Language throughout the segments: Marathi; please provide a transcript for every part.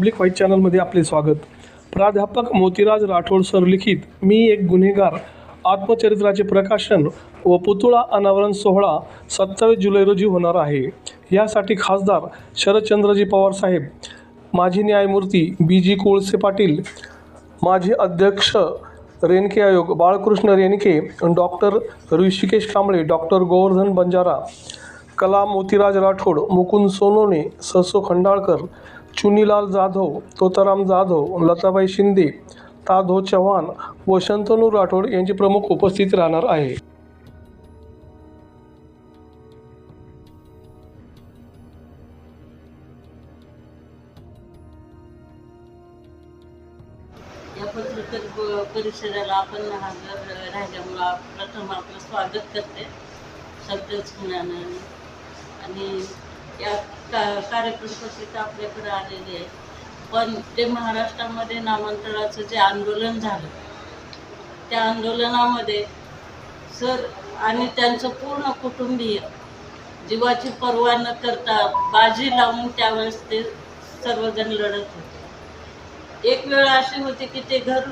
पब्लिक व्हाईट चॅनलमध्ये आपले स्वागत. प्राध्यापक मोतीराज राठोड सर लिखित मी एक गुन्हेगार. आत्मचरित्राचे प्रकाशन व पुतळा अनावरण सोहळा सत्तावीस जुलै रोजी होणार आहे. यासाठी खासदार शरदचंद्रजी पवार साहेब माजी न्यायमूर्ती बी जी कोळसे पाटील माजी अध्यक्ष रेणके आयोग बाळकृष्ण रेणके डॉक्टर ऋषिकेश कांबळे डॉक्टर गोवर्धन बंजारा कला मोतीराज राठोड मुकुंद सोनोने ससो खंडाळकर चुनीलाल जाधव तोताराम जाधव लताबाई शिंदे ताधो चव्हाण व शंतनू राठोड यांची प्रमुख उपस्थित राहणार आहे. या पत्रकार परिषदेला आपण हजर राहिल्यामुळं प्रथम आपलं स्वागत करते. शब्दच गुणानं आणि या का कार्यक्रम आपल्याकडे आलेली आहे पण ते महाराष्ट्रामध्ये नामांतराचं जे आंदोलन झालं त्या आंदोलनामध्ये सर आणि त्यांचं पूर्ण कुटुंबीय जीवाची पर्वा न करता बाजी लावून त्यावेळेस ते सर्वजण लढत होते. एक वेळ अशी होती की ते घर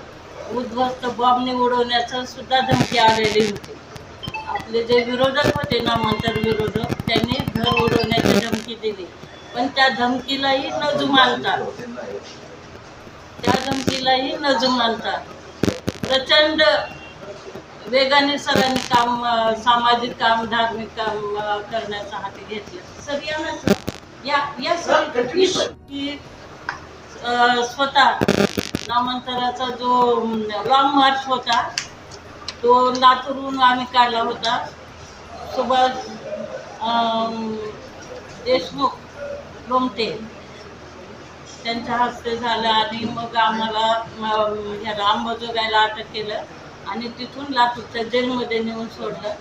उद्ध्वस्त बॉम्बने उडवण्याचं सुद्धा धमकी आलेली होती. आपले जे विरोधक होते नामांतर विरोधक उडवण्याची धमकी दिली. पण त्या धमकीलाही न जुमानता त्या धमकीलाही न जुमानता प्रचंड वेगाने सरांनी काम सामाजिक काम धार्मिक काम करण्याचा हाती घेतलं. सर या ना सर. या या सर स्वतः नामांतराचा जो लॉंग मार्च होता तो लातूरहून आम्ही काढला होता. सुभाष देशमुख लोमटे. त्यांच्या हस्ते झालं आणि मग आम्हाला ह्याला अंबाजोगायला अटक केलं आणि तिथून लातूरच्या जेलमध्ये नेऊन सोडलं.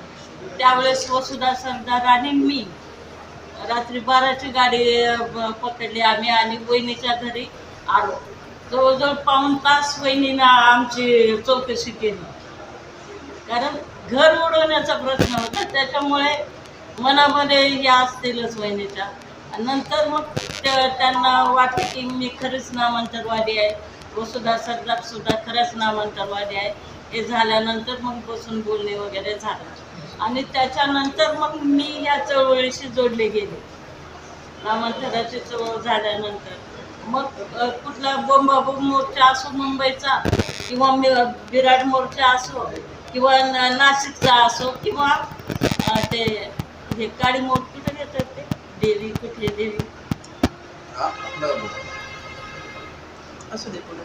त्यावेळेस वसुधा सरदार आणि मी रात्री बाराची गाडी पकडली आम्ही आणि वहिनीच्या घरी आलो. जवळजवळ पाऊण तास वहिनीनं आमची चौकशी केली. कारण घर उडवण्याचा प्रश्न होता त्याच्यामुळे मनामध्ये या असतीलच वहिनीच्या. नंतर मग त्यांना वाटते की मी खरंच नामांतरवादी आहे. वसुधा सरदार सुद्धा खरंच नामांतरवादी आहे. हे झाल्यानंतर मग बसून बोलणे वगैरे झालं. आणि त्याच्यानंतर मग मी या चळवळीशी जोडले गेले. नामांतराची चळवळ झाल्यानंतर. मग कुठला बोंबाबोंब मोर्चा असो मुंबईचा किंवा विराट मोर्चा असो किंवा नाशिकचा असो किंवा ते हे काळी मोठ कुठे घेतात ते. देवी कुठली देवी? असू दे पुढे.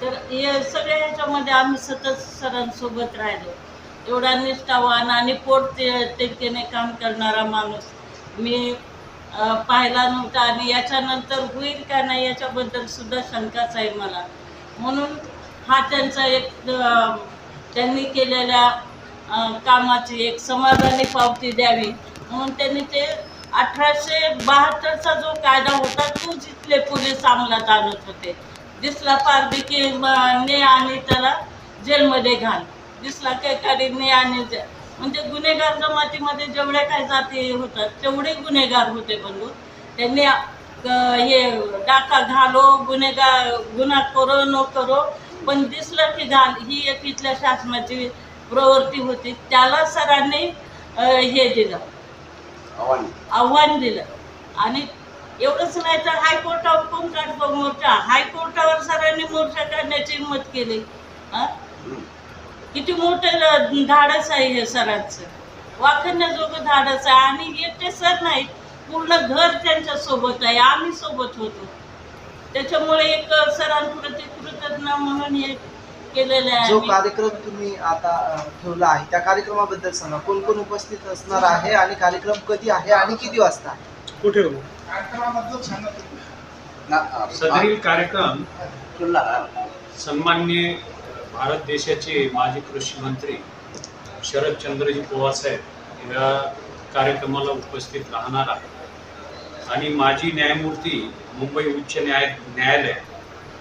तर हे सगळ्या ह्याच्यामध्ये आम्ही सतत सरांसोबत राहिलो. एवढा निष्ठावान आणि पोट ते- तिडकीने काम करणारा माणूस. मी पाहिला नव्हता आणि याच्यानंतर होईल का नाही याच्याबद्दल सुद्धा शंकाच आहे मला. म्हणून हा त्यांचा एक त्यांनी केलेल्या कामाची एक समाधानी पावती द्यावी. म्हणून त्यांनी ते अठराशे बहात्तरचा जो कायदा होता तो जिथले पोलीस अंमलात आणत होते. दिसला पारदी की ने आणि त्याला जेलमध्ये घाल. दिसला काही ने आणि म्हणजे गुन्हेगार जमातीमध्ये जेवढ्या काही जाती होतात तेवढे गुन्हेगार होते बंधू. त्यांनी हे डाका घालो गुन्हेगार गुन्हा करो न करो पण दिसलं की घाल. ही एक इथल्या शासनाची प्रवृत्ती होती त्याला सरांनी हे दिलं. आव्हान. दिलं. आणि एवढंच नाही तर हायकोर्टावर कोण काढतो मोर्चा हायकोर्टावर सरांनी मोर्चा काढण्याची हिंमत केली? किती मोठं धाडस आहे हे सरांचं. वाखण्याजोगं धाडस आहे. आणि एकटे सर नाहीत पूर्ण घर त्यांच्यासोबत आहे. आम्ही सोबत होतो. त्याच्यामुळे एक सरांप्रती कृतज्ञ म्हणून हे केलेलं जो. कार्यक्रम तुम्ही आता अ, ठेवला आहे त्या कार्यक्रमाबद्दल सांगा कोण कोण उपस्थित असणार आहे आणि कार्यक्रम कधी आहे आणि किती वाजता कुठे हो? सदरील कार्यक्रम सन्मान्य भारत देशाचे माजी कृषी मंत्री शरदचंद्रजी पवार साहेब या कार्यक्रमाला उपस्थित राहणार आहे आणि माजी न्यायमूर्ती मुंबई उच्च न्याय न्यायालय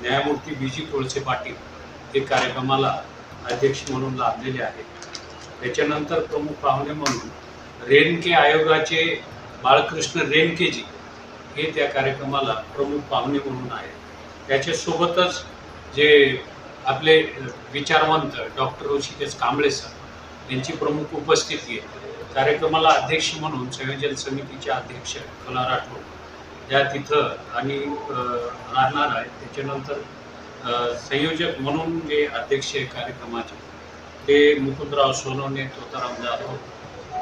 न्यायमूर्ती बी जी कोळसे पाटील हे कार्यक्रमाला अध्यक्ष म्हणून लाभलेले आहेत. त्याच्यानंतर प्रमुख पाहुणे म्हणून रेणके आयोगाचे बाळकृष्ण रेणकेजी हे त्या कार्यक्रमाला प्रमुख पाहुणे म्हणून आहेत. त्याच्यासोबतच जे आपले विचारवंत डॉक्टर ऋषिकेश कांबळे सर यांची प्रमुख उपस्थिती आहे. कार्यक्रमाला अध्यक्ष म्हणून संयोजन समितीचे अध्यक्ष कला राठोड या तिथं आणि राहणार आहेत. त्याच्यानंतर संयोजक म्हणून जे अध्यक्ष आहे कार्यक्रमाचे. ते मुकुंदराव सोनवणे तोताराम जाधव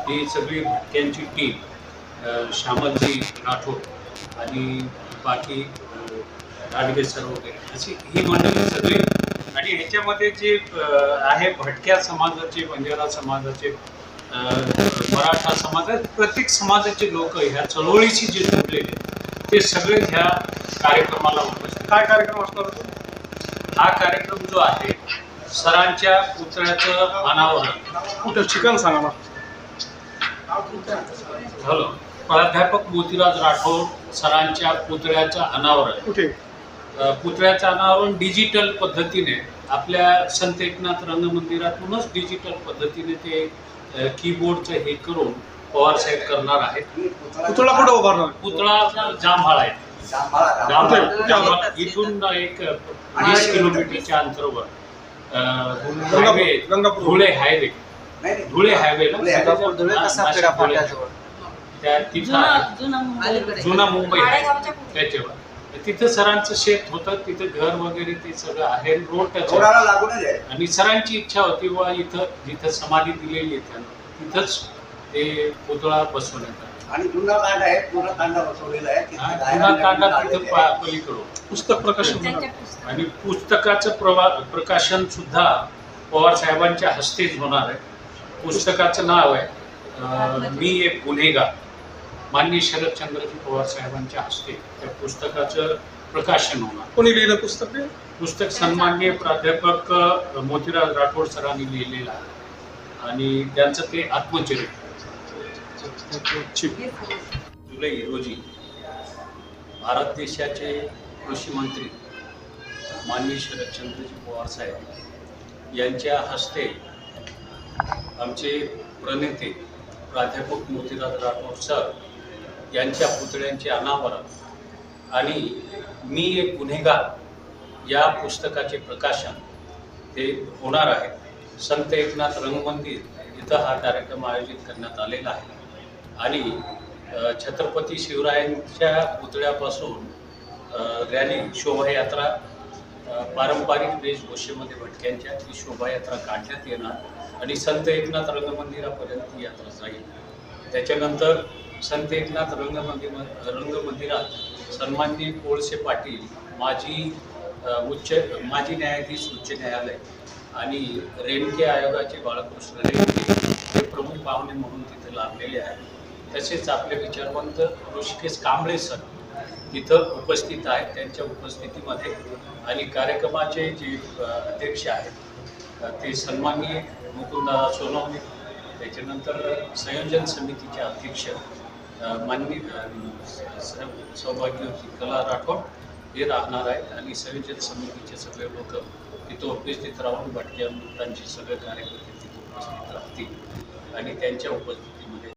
ही सगळी भटक्यांची टीम श्यामलजी राठोड आणि बाकी राडगे सर वगैरे. अशी ही मंडळी सगळी. आणि ह्याच्यामध्ये जे आहे भटक्या समाजाचे बंजारा समाजाचे मराठा समाज प्रत्येक समाजाचे लोक ह्या चळवळीशी जे जोडलेले ते सगळे ह्या कार्यक्रमाला उपस्थित काय कार्यक्रम असणार होतो? हा कार्यक्रम जो आहे सरांच्या पुतळ्याचं अनावरण. कुठं? ठिकाण सांगा मला. झालं प्राध्यापक मोतीराज राठोड सरांच्या पुतळ्याचं अनावरण. कुठे? पुतळ्याचं अनावरण डिजिटल पद्धतीने आपल्या संत एकनाथ रंगमंदिरातूनच डिजिटल पद्धतीने ते कीबोर्डचं हे करून पवार साहेब करणार आहेत. पुतळा कुठं उभारणार? पुतळा जांभाळा आहे. जांभाळा इथून एक वीस किलोमीटरच्या अंतरावर अ, हायवे गंगापूर. धुळे हायवे धुळे तिथं जुना मुंबई. त्याच्यावर. तिथं सरांचं शेत होतं तिथं घर वगैरे ते सगळं आहे. रोड आणि सरांची इच्छा होती बा इथं जिथं समाधी दिलेली आहे त्यांना तिथंच ते पुतळा बसवण्यात आला. आणि जुना कांड आहे पूर्ण कांदा बसवलेला आहे हा, जुना लावलेले तिथं आहे. पा- पलीकडून पुस्तक प्रकाशन. आणि पुस्तकाचं प्रवा प्रकाशन सुद्धा पवार साहेबांच्या हस्तेच होणार आहे पुस्तकाचं नाव आहे मी एक गुन्हेगार माननीय शरदचंद्रजी पवार साहेबांच्या हस्ते त्या पुस्तकाचं प्रकाशन होणार कोणी लिहिलं पुस्तक ते? पुस्तक सन्माननीय प्राध्यापक मोतीराज राठोड सरांनी लिहिलेलं आहे आणि त्यांचं ते आत्मचरित्र. जुलै रोजी भारत देशाचे कृषी मंत्री माननीय शरदचंद्रजी पवार साहेब यांच्या हस्ते आमचे प्रणेते प्राध्यापक मोतीराज राठोड सर यांच्या पुतळ्यांचे अनावरण आणि मी एक गुन्हेगार या पुस्तकाचे प्रकाशन ते होणार आहे. संत एकनाथ रंगमंदिर इथं हा कार्यक्रम आयोजित करण्यात आलेला आहे. आणि छत्रपती शिवरायांच्या पुतळ्यापासून रॅली शोभायात्रा पारंपरिक वेशभूषेमध्ये भटक्यांच्या ती शोभायात्रा काढण्यात येणार आणि संत एकनाथ रंगमंदिरापर्यंत ती यात्रा जाईल. त्याच्यानंतर संत एकनाथ रंगमंदिर रंगमंदिरात सन्मान्य कोळसे पाटील माजी उच्च माजी न्यायाधीश उच्च न्यायालय आणि रेणके आयोगाचे बाळकृष्ण रेणके हे प्रमुख पाहुणे म्हणून तिथे लाभलेले आहेत. तसेच आपले विचारवंत ऋषिकेश कांबळे सर तिथं उपस्थित आहेत. त्यांच्या उपस्थितीमध्ये आणि कार्यक्रमाचे जे अध्यक्ष आहेत ते सन्माननीय मुकुंदा सोनवणे त्याच्यानंतर संयोजन समितीचे अध्यक्ष माननीय सौभाग्यवती कला राठोड हे राहणार आहेत. आणि संयोजन समितीचे सगळे लोक तिथं उपस्थित राहून भटक्या मृतांचे सगळे कार्यकर्ते तिथे उपस्थित राहतील. आणि त्यांच्या उपस्थित